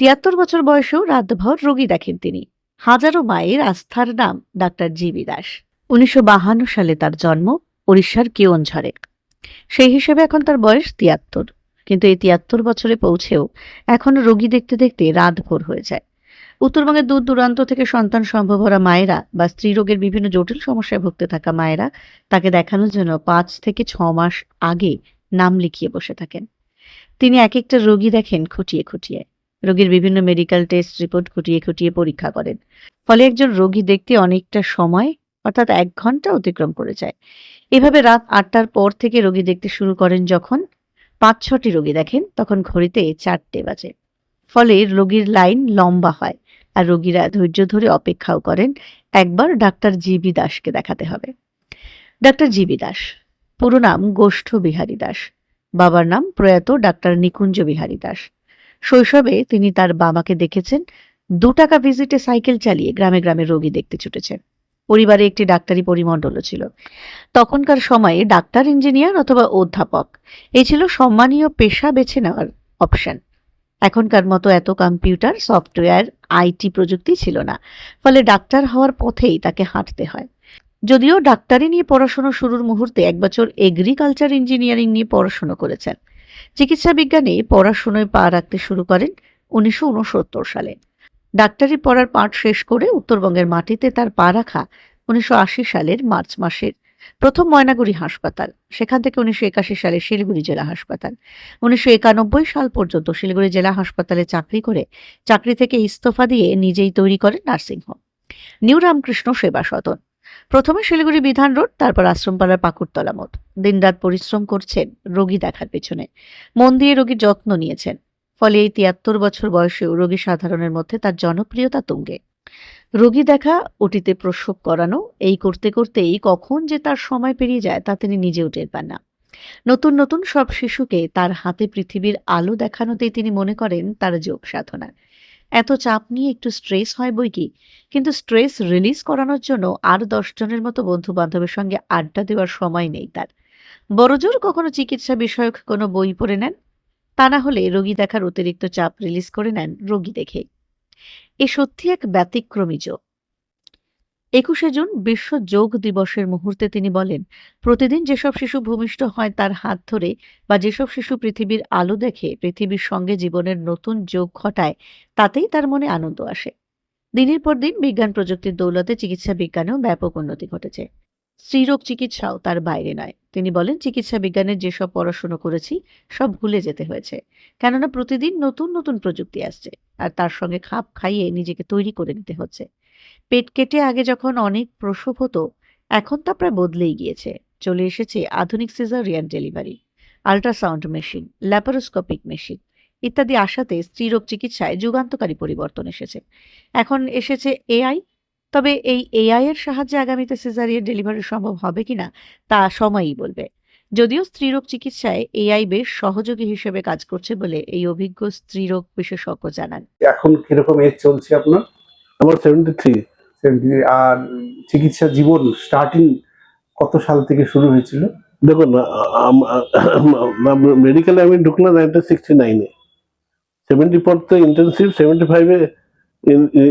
তিয়াত্তর বছর বয়সেও রাতভর রোগী দেখেন তিনি। হাজারো মায়ের আস্থার নাম ডাক্তার জিবি দাস। উনিশশো সালে তার জন্ম উড়িষ্যার কেওনঝড়ে সেই হিসেবে এখন তার বয়স তিয়াত্তর। কিন্তু এই তিয়াত্তর বছরে পৌঁছেও এখনও রোগী দেখতে দেখতে রাত ভোর হয়ে যায়। উত্তরবঙ্গের দূর দূরান্ত থেকে সন্তান সম্ভবরা মায়েরা বা স্ত্রী রোগের বিভিন্ন জটিল সমস্যায় ভুগতে থাকা মায়েরা তাকে দেখানোর জন্য পাঁচ থেকে ছ মাস আগে নাম লিখিয়ে বসে থাকেন। তিনি এক একটা রোগী দেখেন খুঁটিয়ে খুঁটিয়ে। রোগীর বিভিন্ন মেডিকেল টেস্ট রিপোর্ট খুঁটিয়ে খুঁটিয়ে পরীক্ষা করেন। ফলে একজন রোগী দেখতে অনেকটা সময়, অর্থাৎ এক ঘণ্টা অতিক্রম করে যায়। এভাবে রাত আটটার পর থেকে রোগী দেখতে শুরু করেন যখন পাঁচ ছটি রোগী দেখেন, তখন ঘড়িতে চারটে বাজে। ফলে রোগীর লাইন লম্বা হয় আর রোগীরা ধৈর্য ধরে অপেক্ষাও করেন, একবার ডাক্তার জিবি দাসকে দেখাতে হবে। ডাক্তার জিবি দাস, পুরো নাম গোষ্ঠ বিহারী দাস, বাবার নাম প্রয়াত ডাক্তার নিকুঞ্জ বিহারী দাস। শৈশবে তিনি তার বাবাকে দেখেছেন। দু টাকা ভিজিটে সাইকেল চালিয়ে গ্রামে গ্রামে রোগী দেখতে ছুটেছেন। পরিবারে একটি ডাক্তারি পরিমণ্ডলও ছিল। তখনকার সময়ে ডাক্তার, ইঞ্জিনিয়ার অথবা অধ্যাপক। এই ছিল সম্মানীয় পেশা বেছে নেওয়ার অপশন। এখনকার মতো এত কম্পিউটার, সফটওয়্যার, আইটি প্রযুক্তি ছিল না। ফলে ডাক্তার হওয়ার পথেই তাকে হাঁটতে হয়। যদিও ডাক্তারি নিয়ে পড়াশোনা শুরুর মুহূর্তে এক বছর এগ্রিকালচার ইঞ্জিনিয়ারিং নিয়ে পড়াশোনা করেছেন। চিকিৎসা বিজ্ঞানে পড়াশোনায় পা রাখতে শুরু করেন উনিশশো উনসত্তর সালে। ডাক্তারি পড়ার পাঠ শেষ করে উত্তরবঙ্গের মাটিতে তার পা রাখা উনিশশো আশি সালের মার্চ মাসের প্রথম ময়নাগুড়ি হাসপাতাল, সেখান থেকে উনিশশো একাশি সালে শিলিগুড়ি জেলা হাসপাতাল। উনিশশো একানব্বই সাল পর্যন্ত শিলিগুড়ি জেলা হাসপাতালে চাকরি করে, চাকরি থেকে ইস্তফা দিয়ে নিজেই তৈরি করেন নার্সিংহোম। নিউ রামকৃষ্ণ সেবা সদন। প্রথমে শিলিগুড়ি বিধান রোড, তারপর আশ্রমপাড়ার পাকুড়তলা মোড়। দিনরাত পরিশ্রম করছেন রোগী দেখার পেছনে। মন দিয়ে রোগীর যত্ন নিয়েছেন। ফলে এই তিয়াত্তর বছর বয়সেও রোগী সাধারণের মধ্যে তার জনপ্রিয়তা তুঙ্গে। রোগী দেখা, ওটিতে প্রসব করানো, এই করতে করতেই কখন যে তার সময় পেরিয়ে যায় তা তিনি নিজেও টের পান না। নতুন নতুন সব শিশুকে তার হাতে পৃথিবীর আলো দেখানোতেই তিনি মনে করেন তার যোগ সাধনা এত চাপ নিয়ে একটু স্ট্রেস হয় বই কি? কিন্তু স্ট্রেস রিলিজ করানোর জন্য আর দশজনের মতো বন্ধু বান্ধবের সঙ্গে আড্ডা দেওয়ার সময় নেই তার। বড়জোর কখনো চিকিৎসা বিষয়ক কোনো বই পড়ে নেন? তা না হলে রোগী দেখার অতিরিক্ত চাপ রিলিজ করে নেন রোগী দেখে। এ সত্যি এক ব্যতিক্রমী যোগ। একুশে জুন বিশ্ব যোগ দিবসের মুহূর্তে তিনি বলেন, প্রতিদিন যেসব শিশু ভূমিষ্ঠ হয় তার হাত ধরে বা যেসব শিশু পৃথিবীর আলো দেখে পৃথিবীর সঙ্গে জীবনের নতুন যোগ ঘটায়, তাতেই তার মনে আনন্দ আসে। দিনের পর দিন বিজ্ঞান প্রযুক্তির দৌলতে চিকিৎসা বিজ্ঞানেও ব্যাপক উন্নতি ঘটেছে। স্ত্রীরোগ চিকিৎসাও তার বাইরে নয়। তিনি বলেন, চিকিৎসা বিজ্ঞানের যেসব পড়াশুনো করেছি, সব ভুলে যেতে হয়েছে। কেননা প্রতিদিন নতুন নতুন প্রযুক্তি আসছে, আর তার সঙ্গে খাপ খাইয়ে নিজেকে তৈরি করে নিতে হচ্ছে। পেট কেটে আগে যখন অনেক প্রসব হতো এখন তা প্রায় বদলেই গিয়েছে। চলে এসেছে আধুনিক caesarean delivery ultrasound machine laparoscopic machine ইত্যাদি আসাতে স্ত্রীরোগ চিকিৎসায় যুগান্তকারী পরিবর্তন এসেছে। এখন এসেছে এআই তবে এই এআই এর সাহায্যে আগামীতে সিজারিয়ান ডেলিভারি সম্ভব হবে কিনা তা সময়ই বলবে। যদিও স্ত্রীরোগ চিকিৎসায় এআই বেশ সহযোগী হিসেবে কাজ করছে বলে এই অভিজ্ঞ স্ত্রীরোগ বিশেষজ্ঞ জানান। এখন কীরকম এজ চলছে আপনার? আমার সেভেন্টি থ্রি 70 আর চিকিৎসা জীবন স্টার্টিং কত সাল থেকে শুরু হয়েছিল? দেখুন মেডিকেলে আমি ঢুকলাম নাইনটিন সিক্সটি নাইনে সেভেন্টি ফোর তো ইন্টেন্সিভ সেভেন্টি ফাইভে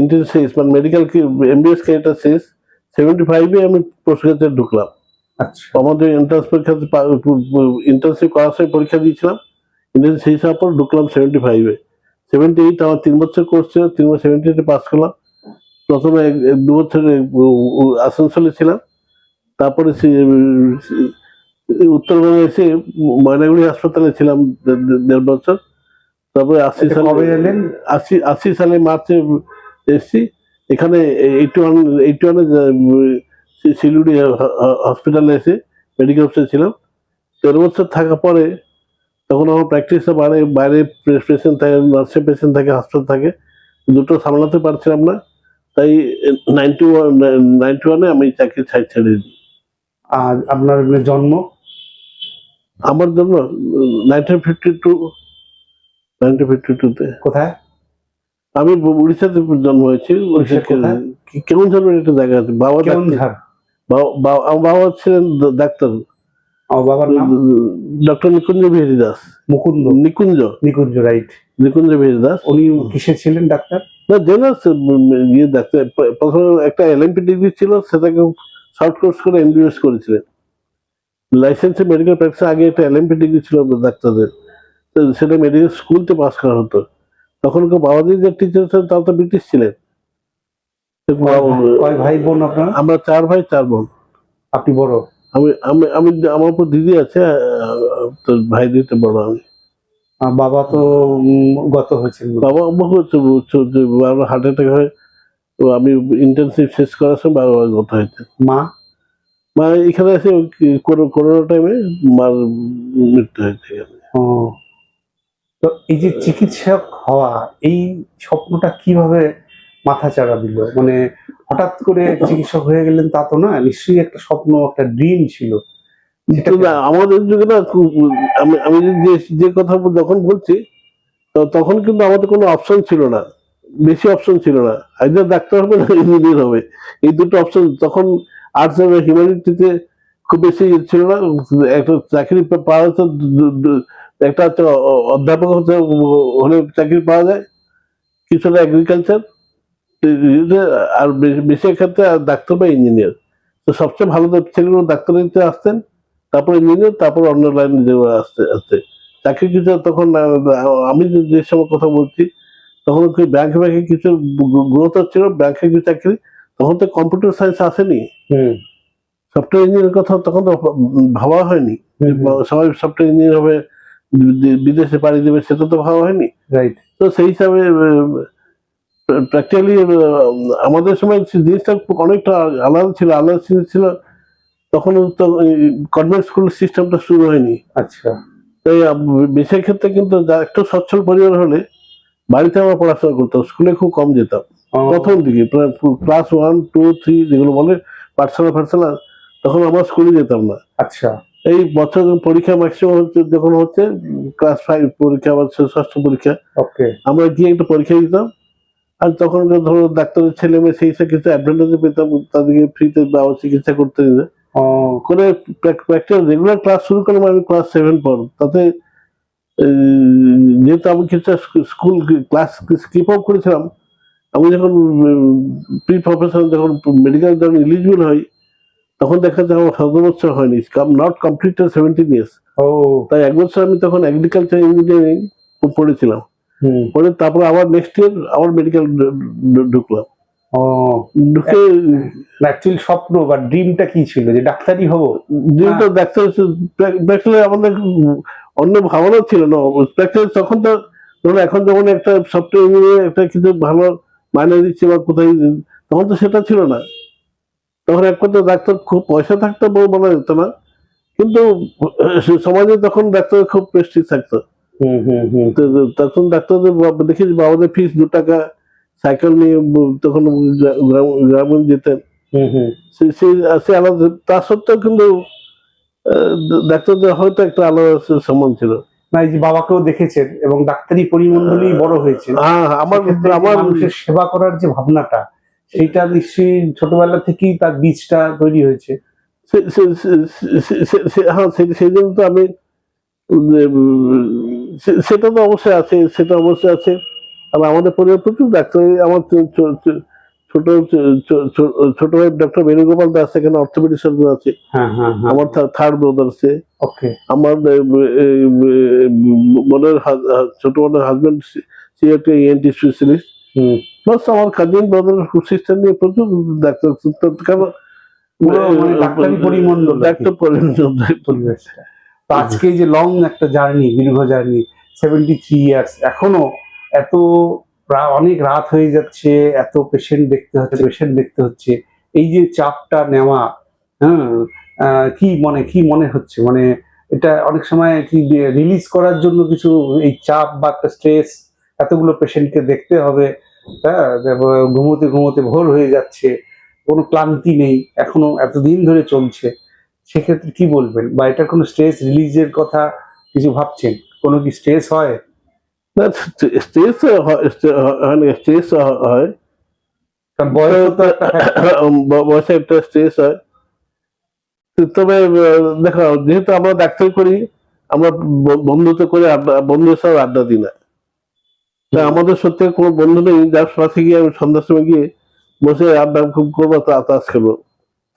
ইন্টেন্সিভ মানে মেডিকেল এমবিএস ক্যারিয়ারটা শেষ। সেভেন্টি ফাইভে আমি পোস্টগ্রাজুয়েটে ঢুকলাম। আচ্ছা। আমাদের এন্ট্রান্স পরীক্ষা ইন্টার্নশিপ করার সময় পরীক্ষা দিয়েছিলাম। ইন্টার্নশিপ সেই হিসাব পর ঢুকলাম সেভেন্টি ফাইভে সেভেন্টি এইট আমার তিন বছর কোর্স ছিল তিন বছর সেভেন্টি এইটে পাস করলাম। প্রথমে এক- দু বছর আসানসোলে ছিলাম তারপরে উত্তরবঙ্গে এসে ময়নাগুড়ি হাসপাতালে ছিলাম দেড় বছর তারপরে আশি সালে এলেন আশি আশি সালে মার্চে এসেছি এখানে এইটি ওয়ান এইটি ওয়ানে শিলিগুড়ি হসপিটালে এসে মেডিকেল অফিসে ছিলাম দেড় বছর থাকার পরে তখন আমার প্র্যাকটিসে বাইরে বাইরে পেশেন্ট থাকে নার্সের পেশেন্ট থাকে হাসপাতাল থাকে দুটো সামলাতে পারছিলাম না তাই নাইনটি ওয়ান নাইনটি ওয়ানে আমি চাকরি ছাই ছেড়ে দিই। আর আপনার জন্ম? আমার জন্য nineteen fifty two nineteen fifty টুতে। কোথায়? আমি উড়িষ্যাতে জন্ম হয়েছি। কেমন ধরনের একটা জায়গা আছে বাবা কেউনঝাড় বাবা- বাবা- আমার বাবা ছিলেন ডাক্তার। আমার বাবার নাম? ডক্টর নিকুঞ্জ বিহারী দাস। মুকুন্দ। নিকুঞ্জ। নিকুঞ্জ রাইট। নিকুঞ্জ বীর দাস। উনি কিসে ছিলেন ডাক্তার? না জেনারেল ইয়ে ডাক্তার প্রথমে একটা এলএমপি ডিগ্রি ছিল সেটাকে শর্ট কোর্স করে এমবিবিএস করেছিলেন। লাইসেন্সে মেডিকেল প্র্যাকটিস আগে একটা এলএমপি ডিগ্রি ছিল ডাক্তারদের। তো সেটা মেডিকেল স্কুলতে পাস করা হতো। তখন কেউ বাবাজি যে টিচার ছিলেন তারা তো ব্রিটিশ ছিলেন। ভাই- বোন আপনার? আমরা চার ভাই চার বোন। আপনি বড়? আমি আমি আমি আমার উপর দিদি আছে তো ভাই দিতে বড় আমি। বাবা তো গত হয়েছেন বাবা বহু বাবা হার্ট অ্যাটাক হয় তো আমি ইন্টার্নশিপ শেষ করার সময় বাবা গত হয়েছে। মা? মা এখানে এসে করোনা টাইমে মার মৃত্যু হয়েছে। ও। তো এই যে চিকিৎসক হওয়া এই স্বপ্নটা কীভাবে মাথা চাড়া দিল? মানে হঠাৎ করে চিকিৎসক হয়ে গেলেন তা তো না নিশ্চয়ই একটা স্বপ্ন একটা ড্রিম ছিল। আমাদের যুগে না আমি আমি যে কথা যখন বলছি তখন কিন্তু আমাদের কোনো অপশন ছিল না, বেশি অপশন ছিল না। আইদার ডাক্তার হবে না ইঞ্জিনিয়ার হবে। এই দুটো অপশন তখন আর্টস এবং হিউম্যানিটিতে খুব বেশি ইয়ে ছিল না, একটা চাকরি পাওয়া যেত একটা হচ্ছে অধ্যাপক হচ্ছে হলে চাকরি পাওয়া যায়, কিছু হলে এগ্রিকালচার আর বেশি ক্ষেত্রে আর ডাক্তার বা ইঞ্জিনিয়ার তো সবচেয়ে ভালো ছেলেগুলো ডাক্তার আসতেন। তারপর ইঞ্জিনিয়ার তারপর অন্য লাইনে যেগুলো আসতে আসতে। চাকরি কিছু তখন আমি যে- সময় কথা বলছি তখন কি ব্যাংক ব্যাংকে কিছু গ্রোথ হচ্ছিল ব্যাংকে কিছু চাকরি তখন তো কম্পিউটার সায়েন্স আসেনি। হুম। সফটওয়্যার ইঞ্জিনিয়ার কথা তখন তো ভাবা হয়নি। সবাই সফটওয়্যার ইঞ্জিনিয়ার হবে বিদেশে পাড়ি দেবে সেটা তো ভাবা হয়নি। রাইট তো সেই হিসাবে প্র্যাকটিক্যালি আমাদের সময় জিনিসটা অনেকটা আলাদা ছিল আলাদা জিনিস ছিল তখন তো কনভেন্ট স্কুল সিস্টেমটা শুরু হয়নি। আচ্ছা। তাই আম- ক্ষেত্রে কিন্তু একটু সচ্ছল পরিবার হলে বাড়িতে আমরা পড়াশোনা করতাম স্কুলে খুব কম যেতাম। প্রথম দিকে ক্লাস ওয়ান টু থ্রি যেগুলো বলে পাঠশালা ফাটশালা তখন আমরা স্কুলে যেতাম না। আচ্ছা। এই বছর পরীক্ষা ম্যাক্সিমাম হচ্ছে যখন হচ্ছে ক্লাস ফাইভ পরীক্ষা বা ষষ্ঠ পরীক্ষা। ওকে। আমরা গিয়ে একটা পরীক্ষা দিতাম আর তখন ধরো ডাক্তারের ছেলে মেয়ে সেই হিসেবে কিছু অ্যাডভান্টেজ পেতাম তাদেরকে ফ্রিতে বা চিকিৎসা করতে দিতে। ও করে প্র্যাকটিক্যাল রেগুলার ক্লাস শুরু করলাম আমি ক্লাস সেভেন পর। তাতে যেহেতু আমি কিছু স্কুল ক্লাস স্কিপ আপ করেছিলাম আমি যখন প্রি প্রফেশনাল যখন মেডিকেল যখন এলিজিবল হই তখন দেখা যায় আমার সতেরো বছর হয়নি। নট কমপ্লিটেড সেভেন্টিন ইয়ার্স ও। তাই এক বছর আমি তখন এগ্রিকালচার ইঞ্জিনিয়ারিং পড়েছিলাম। পরে তারপর আবার নেক্সট ইয়ার আবার মেডিকেল ঢুকলাম। ও স্বপ্ন বা ড্রিমটা কি ছিল? যে ডাক্তারই হব। যেহেতু ডাক্তার প্র্যাকটিক্যালি আমাদের অন্য ভাবনা ছিল না। প্র্যাকটিক্যালি তখন তো ধরুন এখন যেমন একটা সফটওয়্যার ইঞ্জিনিয়ার একটা কিছু ভালো মাইনে দিচ্ছে বা কোথায় তখন তো সেটা ছিল না। তখন এক কথা ডাক্তার খুব পয়সা থাকতো বলে বলা যেত না। কিন্তু সমাজে তখন ডাক্তার খুব প্রেস্টিজ থাকতো। হুম হুম হুম। তখন ডাক্তারদের দেখেছি বাবাদের ফিস দু টাকা সাইকেল নিয়ে তখন গ্রা- গ্রাম- গ্রামে যেতেন। সে- আলাদা তা সত্ত্বেও কিন্তু ডাক্তারদের হয়তো একটা আলাদা সে- সম্মান ছিল। না এই যে বাবাকেও দেখেছেন এবং ডাক্তারি পরিমণ্ডলী বড় হয়েছে হ্যাঁ আমার সেক্ষেত্রে আমার মানুষের সেবা করার যে ভাবনাটা সেইটা নিশ্চয়ই ছোটবেলা থেকেই তার বীজটা তৈরি হয়েছে। হ্যাঁ সেই জন্য তো আমি সেটা তো অবশ্যই আছে সেটা অবশ্যই আছে। আর আমাদের পরিবার প্রচুর ডাক্তার আমার ছোট ছোট ভাই ডক্টর বেণুগোপাল দাস এখানে অর্থোপেডিক সার্জন আছে। হ্যাঁ হ্যাঁ হ্যাঁ। আমার থার্ড ব্রাদার ওকে আমার বোনের ছোট বোনের হাজবেন্ড সে একটা E ইএনটি স্পেশালিস্ট প্লাস আমার কাজিন ব্রাদার সিস্টার নিয়ে প্রচুর ডাক্তার কারণ মানে ডাক্তার পরিমণ্ডল আজকে যে লং একটা জার্নি দীর্ঘ জার্নি সেভেন্টি থ্রি ইয়ার্স এখনও এত অনেক রাত হয়ে যাচ্ছে, এত পেশেন্ট দেখতে হচ্ছে পেশেন্ট দেখতে হচ্ছে। এই যে চাপটা নেওয়া হ্যাঁ কি মনে কি মনে হচ্ছে? মানে এটা অনেক সময় কি রিলিজ করার জন্য কিছু এই চাপ বা স্ট্রেস এতগুলো পেশেন্টকে দেখতে হবে হ্যাঁ ঘুমোতে ঘুমোতে ভোর হয়ে যাচ্ছে, কোনো ক্লান্তি নেই, এখনও এতদিন ধরে চলছে। সেক্ষেত্রে কি বলবেন? বা এটার কোনো স্ট্রেস রিলিজের কথা কিছু ভাবছেন? কোনো কি স্ট্রেস হয়? স্ট্রেস হয় স্ট্রেস হয় বয়স একটা স্ট্রেস হয় তবে দেখো যেহেতু আমরা ডাক্তার করি আমরা করে আড্ডা দিই না আমাদের সত্যি কোনো বন্ধু নেই যার সাথে গিয়ে আমি সন্ধ্যার সময় গিয়ে বসে আড্ডা খুব করব তাস খেলব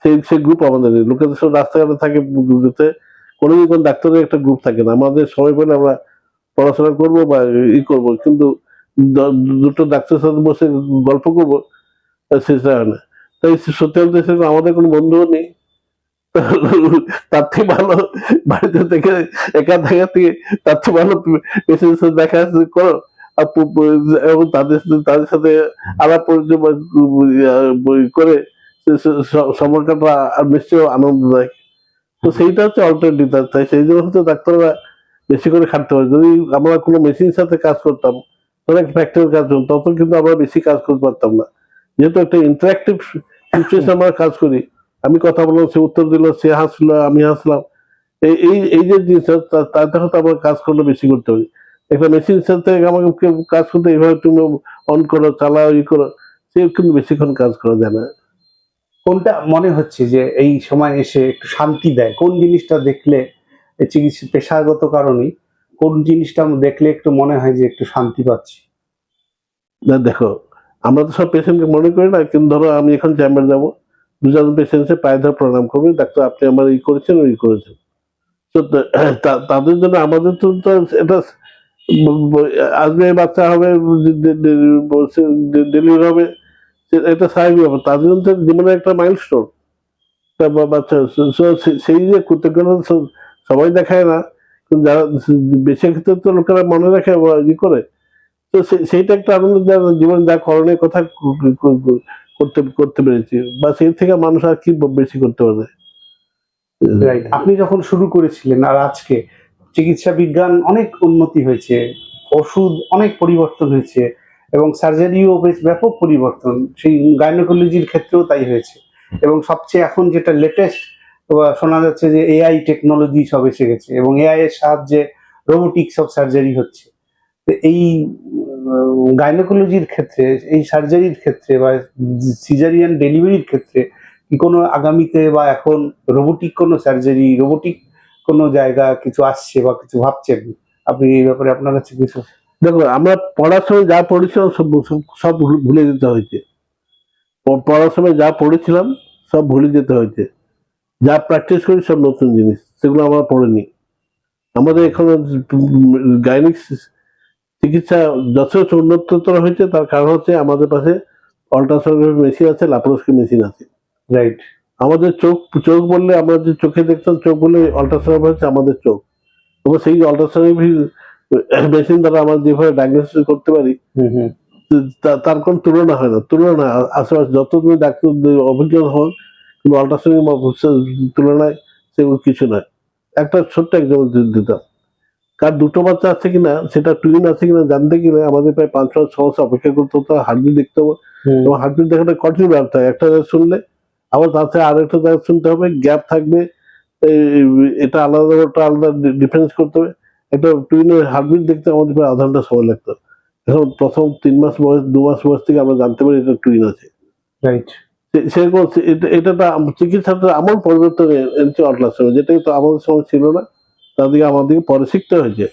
সেই সেই গ্রুপ আমাদের নেই লোকেদের সব রাস্তাঘাটে থাকে গ্রুপে কোনো কোনো ডাক্তারের একটা গ্রুপ থাকে না আমাদের সময় পেলে আমরা পড়াশোনা করব বা ই করব, কিন্তু দুটো ডাক্তারের সাথে বসে গল্প করব সেটা হয় না। তাই সত্যি সেরকম আমাদের কোনো বন্ধুও নেই। তার থেকে ভালো বাড়িতে থেকে একা থাকা থেকে তার থেকে ভালো পেশেন্টের সাথে দেখা করো। এবং তাদের সাথে তাদের সাথে আলাপ করে সে- সে- স- সময়কাটা আর নিশ্চয়ই আনন্দদায়ক। তো সেইটা হচ্ছে অল্টারনেটিভ তাই সেই জন্য হচ্ছে ডাক্তাররা বেশি করে খাটতে পারে যদি আমরা কোনো মেশিনের সাথে কাজ করতাম ধরো একটা ফ্যাক্টরির কাজ করতাম তখন কিন্তু আমরা বেশি কাজ করতে পারতাম না। যেহেতু একটা ইন্টারাক্টিভ সিচুয়েশন আমরা কাজ করি, আমি কথা বললাম, সে উত্তর দিল, সে হাসলো, আমি হাসলাম। এই এই এই যে জিনিসটা, তা- তাতে হয়তো আমরা কাজ করলে বেশি করতে পারি। একটা মেশিন সাথে আমাকে কাজ করতে, এইভাবে তুমি অন করো, চালাও, ই করো, সে কিন্তু বেশিক্ষণ কাজ করা যায় না। কোনটা মনে হচ্ছে যে এই সময় এসে একটু শান্তি দেয়? কোন জিনিসটা দেখলে চিকিৎসা পেশাগত কারণে কোন জিনিসটা দেখলে একটু মনে হয় যে একটু শান্তি পাচ্ছি। না, দেখো, আমরা তো সব পেশেন্টকে মনে করি না, কিন্তু ধরো আমি এখন চেম্বার যাব, দুজন পেশেন্টে পায়ে ধরে প্রণাম করবে, ডাক্তার আপনি আমার ই করেছেন, ওই করেছেন। তো তাদের জন্য আমাদের তো এটা আসবে, বাচ্চা হবে ডেলিভারি হবে এটা স্বাভাবিক ব্যাপার। তাদের জন্য তো জীবনের একটা মাইলস্টোন বাচ্চা সেই যে কৃতজ্ঞতা সবাই দেখায় না। কিন্তু যারা বেশি ক্ষেত্রে তো লোকেরা মনে রাখে ই করে। তো সেইটা একটা আনন্দ জীবন যা করণীয় কথা করতে করতে পেরেছি। বা সেই থেকে মানুষ আর কি বেশি করতে রাইট আপনি যখন শুরু করেছিলেন আর আজকে, চিকিৎসা বিজ্ঞান অনেক উন্নতি হয়েছে, ওষুধ অনেক পরিবর্তন হয়েছে, এবং সার্জারিও বেশ ব্যাপক পরিবর্তন। সেই গাইনোকোলজির ক্ষেত্রেও তাই হয়েছে। এবং সবচেয়ে এখন যেটা লেটেস্ট শোনা যাচ্ছে যে এআই টেকনোলজি সব এসে গেছে এবং এআই এর সাহায্যে রোবোটিক্স অফ সার্জারি হচ্ছে। তো এই গাইনোকোলজির ক্ষেত্রে, এই সার্জারির ক্ষেত্রে বা সিজারিয়ান ডেলিভারির ক্ষেত্রে কি কোনো আগামীতে বা এখন রোবোটিক কোনো সার্জারি রোবোটিক কোনো জায়গা কিছু আসছে বা কিছু ভাবছেন? আপনি এই ব্যাপারে আপনার কাছে কিছু? দেখো আমরা পড়ার সময় যা পড়েছিলাম সব সব- সব ভুলে যেতে হয়েছে। পড়ার সময় যা পড়েছিলাম সব ভুলে যেতে হয়েছে। যা প্র্যাকটিস করি সব নতুন জিনিস সেগুলো আমরা পড়েনি আমাদের এখন গাইনিক চিকিৎসা যথেষ্ট উন্নততর হয়েছে তার কারণ হচ্ছে আমাদের পাশে অল্ট্রাসোনোগ্রাফি মেশিন আছে লাপারোস্কোপি মেশিন আছে। রাইট আমাদের চোখ চোখ বললে আমরা যে চোখে দেখতাম চোখ বললে আল্ট্রাসোনোগ্রাফি হচ্ছে আমাদের চোখ। এবং সেই আল্ট্রাসোনোগ্রাফি মেশিন দ্বারা আমরা যেভাবে ডায়াগনোসিস করতে পারি তার কোনো তুলনা হয় না। তুলনা আশেপাশে যত তুমি ডাক্তার অভিজ্ঞতা হন কিন্তু আল্ট্রাসোনিক তুলনায় সেগুলো কিছু নয়। একটা ছোট্ট এক্সাম্পল দিতাম। কার দুটো বাচ্চা আছে কিনা সেটা টুইন আছে কিনা জানতে গেলে আমাদের প্রায় পাঁচ ছয় ছ মাস অপেক্ষা করতে হতো হার্টবিট দেখতে হবে। এবং হার্টবিট দেখাটা কন্টিনিউ ব্যাপার থাকে একটা জায়গায় শুনলে আবার তার সাথে আরেকটা জায়গায় শুনতে হবে গ্যাপ থাকবে এটা আলাদা ওটা আলাদা ডিফারেন্স করতে হবে। একটা টুইনের হার্টবিট দেখতে আমাদের প্রায় আধা ঘণ্টা সময় লাগতো। এখন প্রথম তিন মাস বয়স দু মাস বয়স থেকে আমরা জানতে পারি এটা টুইন আছে। রাইট সে- এটা চিকিৎসাটা আমল পরিবর্তন যেটা আমাদের সময় ছিল না তাদেরকে আমাদেরকে পরে শিখতে হয়েছে।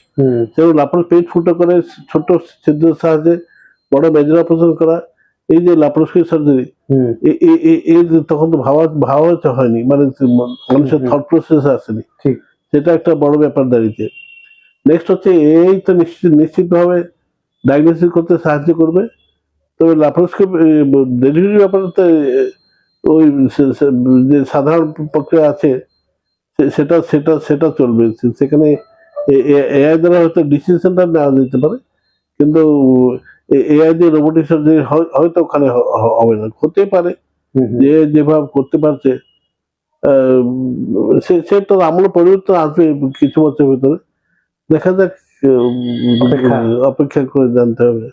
যেমন পেট ফুটো করে ছোট ছিদ্রের সাহায্যে বড় মেজর অপারেশন করা এই যে লাপারোস্কোপি সার্জারি এই তখন তো ভাবা ভাবা হয়নি। মানে মানুষের। থট প্রসেস আসেনি। ঠিক। সেটা একটা বড় ব্যাপার দাঁড়িয়েছে। নেক্সট হচ্ছে এই তো নিশ্চিত নিশ্চিতভাবে ডায়াগনোসিস করতে সাহায্য করবে। তবে লাপারোস্কোপ ডেলিভারি ব্যাপারে তো ওই যে সাধারণ প্রক্রিয়া আছে সেটা সেটা সেটা চলবে সেখানে এআই দ্বারা হয়তো ডিসিশনটা নেওয়া যেতে পারে কিন্তু এআই দিয়ে রোবোটিক সার্জারি হয়তো ওখানে হবে না হতে পারে। যে যেভাবে করতে পারছে সে তো আমূল পরিবর্তন আসবে কিছু বছরের ভিতরে দেখা যাক। অপেক্ষা করে জানতে হবে